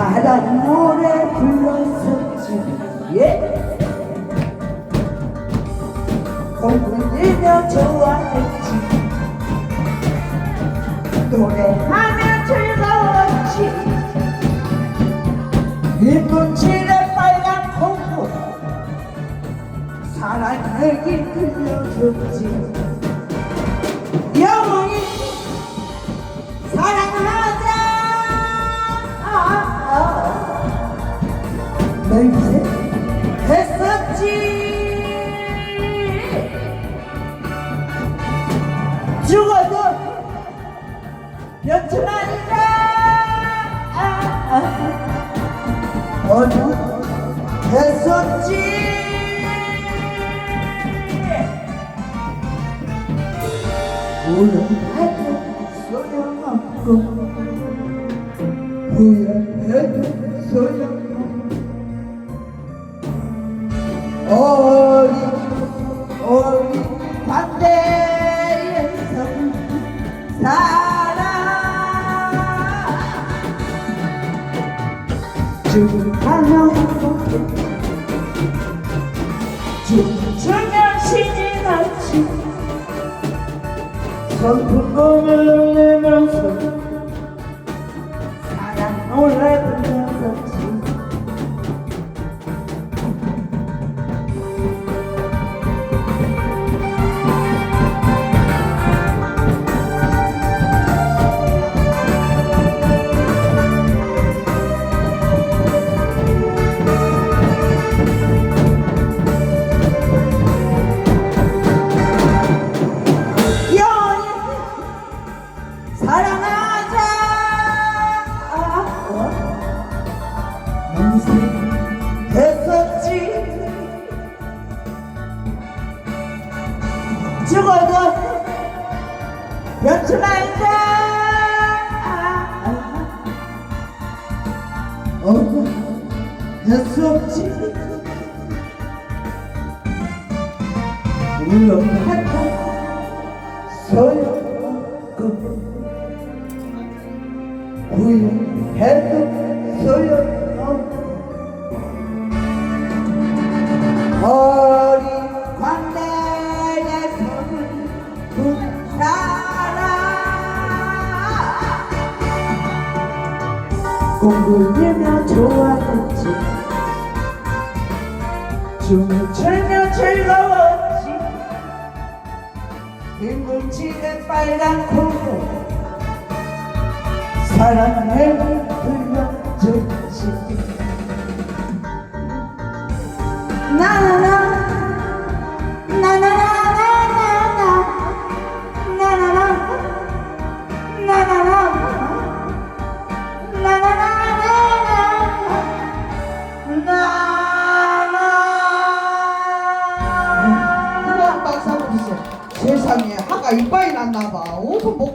사랑 노래 불렀었지 예 공부들며 좋아했지 노래하며 즐거웠지. 일본 칠의 빨간 콩고 사랑을 이끌려줬지. 영원 맹세 했었지. 죽어도 며칠 아니라. 아, 아. 어느 했었지. 후회해도 소용없고 후회해도 소용없고 어리 어리 반대에서 살아 행복해 춤추며 신이 났지. 선풍금을 죽어도 며칠 말자 아, 아. 어? 했었지 울렁하다 소용없고 후회해도 공부하며 좋아했지. 춤을 추며 즐거웠지. 빈뭉치는 빨간 콩고 사랑을 불러줬지. 나나 이빨이 났나 봐. 옷은 못